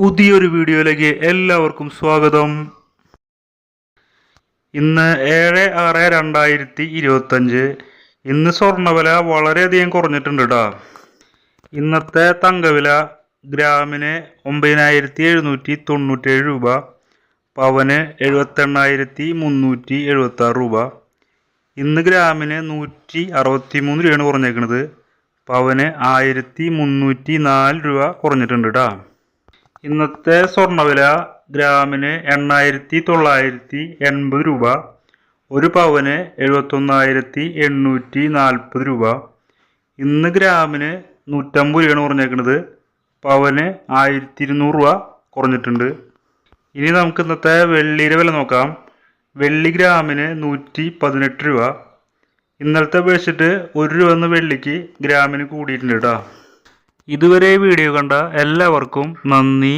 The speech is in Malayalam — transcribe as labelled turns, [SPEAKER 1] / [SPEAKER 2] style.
[SPEAKER 1] പുതിയൊരു വീഡിയോയിലേക്ക് എല്ലാവർക്കും സ്വാഗതം ഇന്ന് ഏഴ് ആറ് രണ്ടായിരത്തി ഇരുപത്തഞ്ച് ഇന്ന് സ്വർണ്ണവില വളരെയധികം കുറഞ്ഞിട്ടുണ്ട് കേട്ടോ ഇന്നത്തെ തങ്കവില ഗ്രാമിന് ഒമ്പതിനായിരത്തി എഴുന്നൂറ്റി തൊണ്ണൂറ്റേഴ് രൂപ പവന് എഴുപത്തെണ്ണായിരത്തി മുന്നൂറ്റി എഴുപത്താറ് രൂപ ഇന്ന് ഗ്രാമിന് നൂറ്റി അറുപത്തി മൂന്ന് രൂപയാണ് കുറഞ്ഞേക്കുന്നത് പവന് ആയിരത്തി മുന്നൂറ്റി നാല് രൂപ കുറഞ്ഞിട്ടുണ്ട് കേട്ടോ ഇന്നത്തെ സ്വർണ്ണവില ഗ്രാമിന് എണ്ണായിരത്തി തൊള്ളായിരത്തി എൺപത് രൂപ ഒരു പവന് എഴുപത്തൊന്നായിരത്തി എണ്ണൂറ്റി നാൽപ്പത് രൂപ ഇന്ന് ഗ്രാമിന് നൂറ്റമ്പത് രൂപയാണ് കുറഞ്ഞേക്കുന്നത് പവന് ആയിരത്തി ഇരുന്നൂറ് രൂപ കുറഞ്ഞിട്ടുണ്ട് ഇനി നമുക്ക് ഇന്നത്തെ വെള്ളിയുടെ വില നോക്കാം വെള്ളി ഗ്രാമിന് നൂറ്റി പതിനെട്ട് രൂപ ഇന്നലത്തെ അപേക്ഷിച്ചിട്ട് ഒരു രൂപ എന്ന വെള്ളിക്ക് ഗ്രാമിന് കൂടിയിട്ടുണ്ട് കേട്ടോ ഇതുവരെ വീഡിയോ കണ്ട എല്ലാവർക്കും നന്ദി